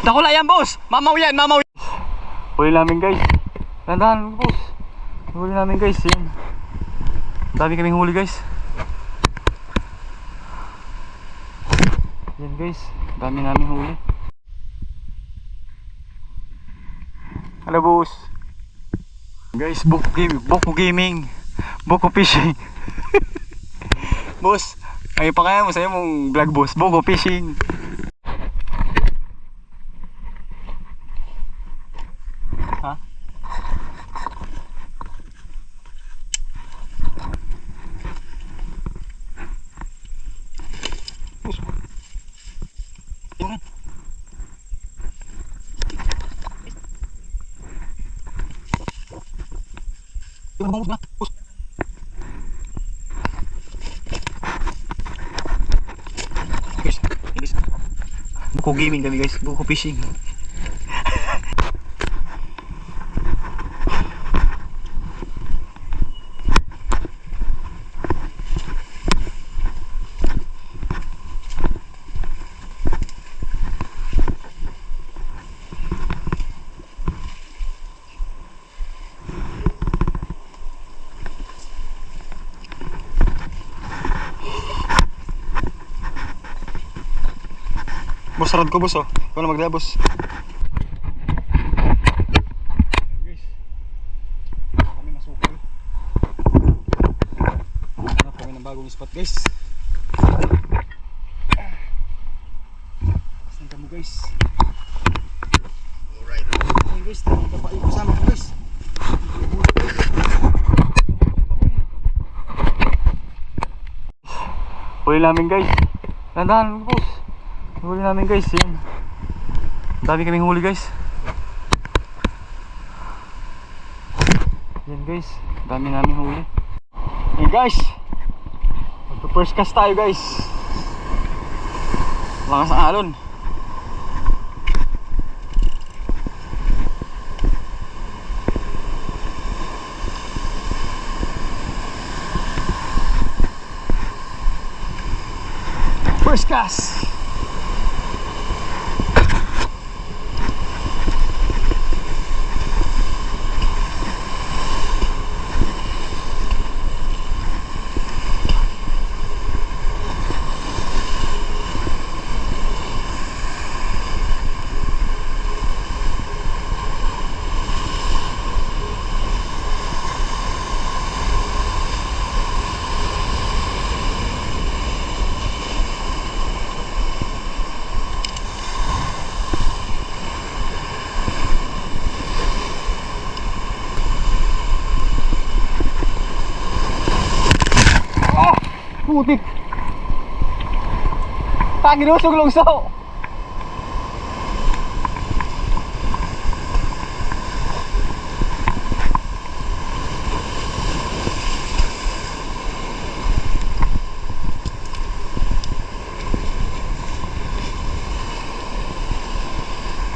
Nakula yan, boss! Mamaw yan, mamaw yan! Huli namin, guys. Tandaan, boss. Huli namin, guys. Yan. Dami kaming huli, guys. Yan, guys. Dami namin huli. Hello, boss. Guys, Boko Gaming. Boko Gaming. Boko Fishing. boss, ay pa kaya mo sa'yo mong vlog, boss. Boko Fishing. Ha? Boss. Yun. Yung bangus na. Boss. Guys, guys. Buko gaming kami guys, buko fishing. Boss, sarad ko boss oh. Ikaw na magdala boss. bagong spot guys. Saan ka mo guys? Alright. Guys, tama ka pa yung ko guys. Huli namin guys. Tandaan boss. Huli namin guys, yan. Dami kaming huli guys. Yan guys, dami namin huli. Yan guys. Magpa-first cast tayo guys. Lakas ang alon. First cast. Putik. Pagi nusog lungso.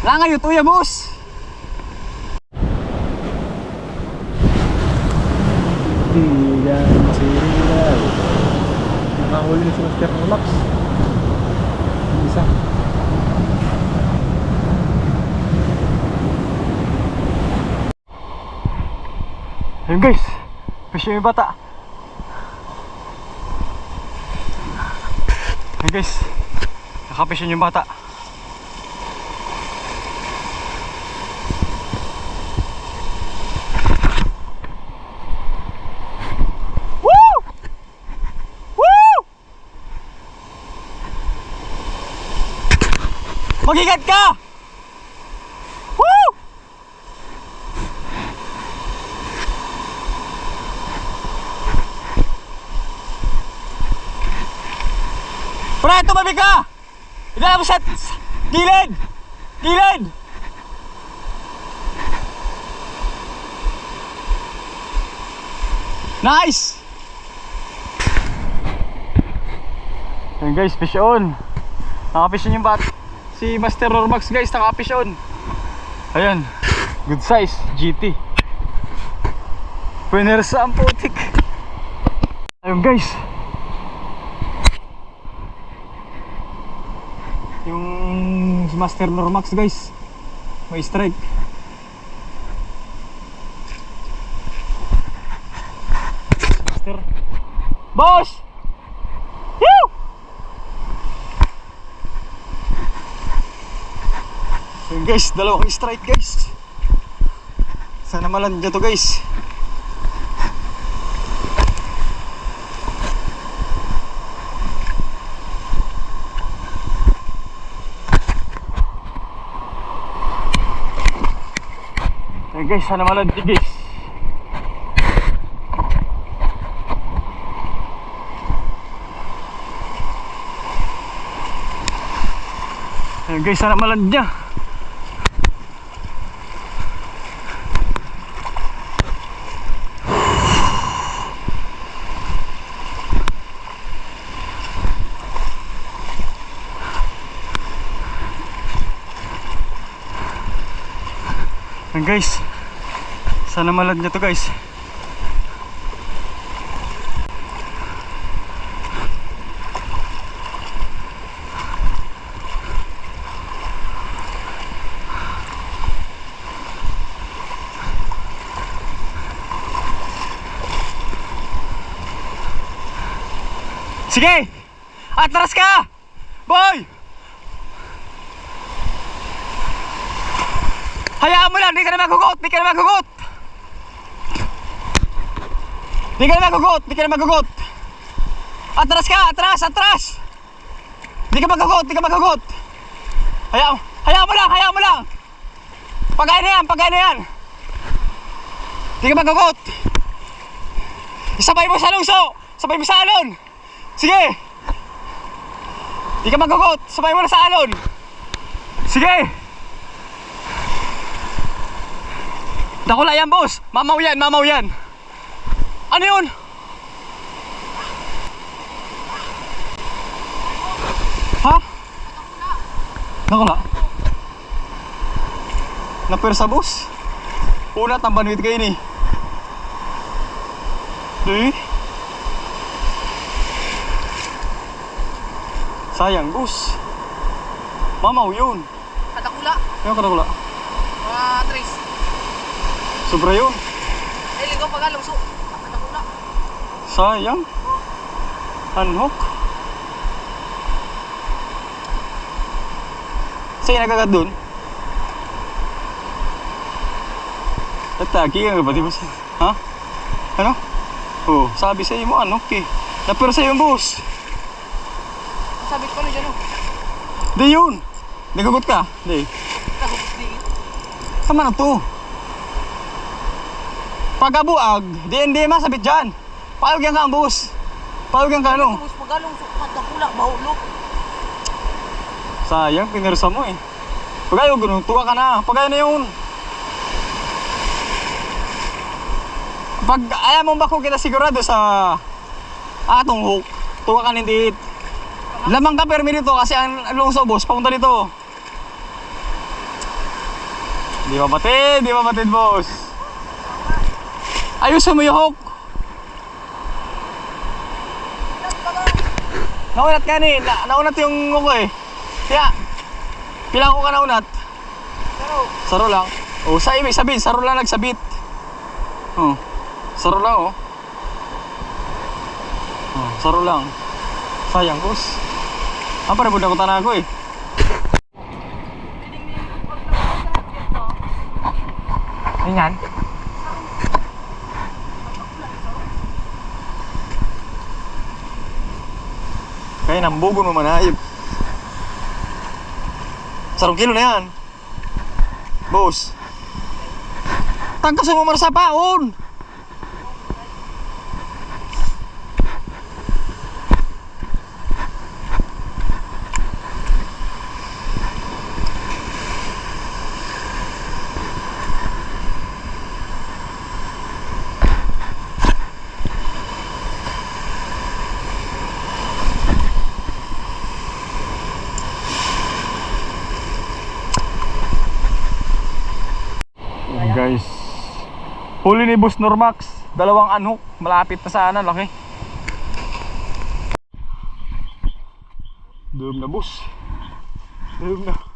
Langayo to ya, boss. Sila. Nakahuli na si Master Max. Isa. Ayun guys, fish yung bata. Ayun guys, nakafish yung bata. Woo! Woo! Magigat ka! Woo! Pre, tumabi ka! Idala mo sa gilid! Gilid! Nice! Yan guys, fish on. Nakafish on yung bat. Si Master Rormax guys, nakafish on. Ayan. Good size, GT. Punersa ang putik. Ayun guys. Yung si Master Normax guys. May strike. Master. Boss! Woo! So yun guys, dalawang strike guys. Sana malandya to guys. Ayun guys, sana malandya guys. Ayun guys, sana malandya. Ayun guys, sana malandya to guys. Sige! Atras ka! Boy! Hayaan mo lang, di ka na magugot, di ka na magugot! Di ka na magugot, di ka na magugot! Atras ka, atras, atras! Di ka magugot, di ka magugot! Hayaan, hayaan mo lang, hayaan mo lang! Pagkain na yan, pagkain na yan! Di ka magugot! Isabay mo sa lungso! Sabay mo sa alon! Sige! Di ka magugot! Sabay mo na sa alon! Sige! Nakula yan, boss! Mamaw yan, mamaw yan! Ano yun? Ha? Nakula? Napersa, boss? Una, tambanwit kayo ni. Di? Sayang, boss. Mamaw yun. Katakula, Ayaw ka nakula. mga trace. Sobra yun. Eh, ligaw pagalong so. Katakula. Sayang. Unhook. Sa'yo nagagat dun? Atagi ka ba? Di ba siya? Ha? Ano? Oh, sabi sa'yo mo unhook eh. Napero sa'yo yung boss. Sabit ko na dyan, oh. Di yun. Nagagot ka? Di. Nahubos di. Tama na to. Pagkabuag, di hindi masabit dyan. Paulgan ka ang boss. Paulgan ka ano? Nahubos pagalong so. Katakula, bahulok. Sayang, pinirsa mo eh. Pag ayaw ganun, tuwa ka na. Pag ayaw na yun. Pag ayaw mo ba kung kita sigurado sa atong hook, tuwa ka hindi. Lamang ka permi dito kasi ang lungso boss, papunta dito. Di ba batid? Di ba batid boss? Ayusin mo yung hook. Naunat ka ni, na, naunat yung hook eh. Kaya, pila ko ka naunat? Pero, Saro lang. O, sa ibig sabihin, saro lang nagsabit. Oh, saro lang oh. Oh, saro lang. Sayang, boss. Ah, para budak ko tanago eh. Ayan. Kaya nambugon mo manayip. Sarong kilo na yan. Boss. Tangkas mo man sa paon. Guys, huli ni Boss Normax, dalawang anhook, malapit na sana, laki. Doon na boss. Tulog na.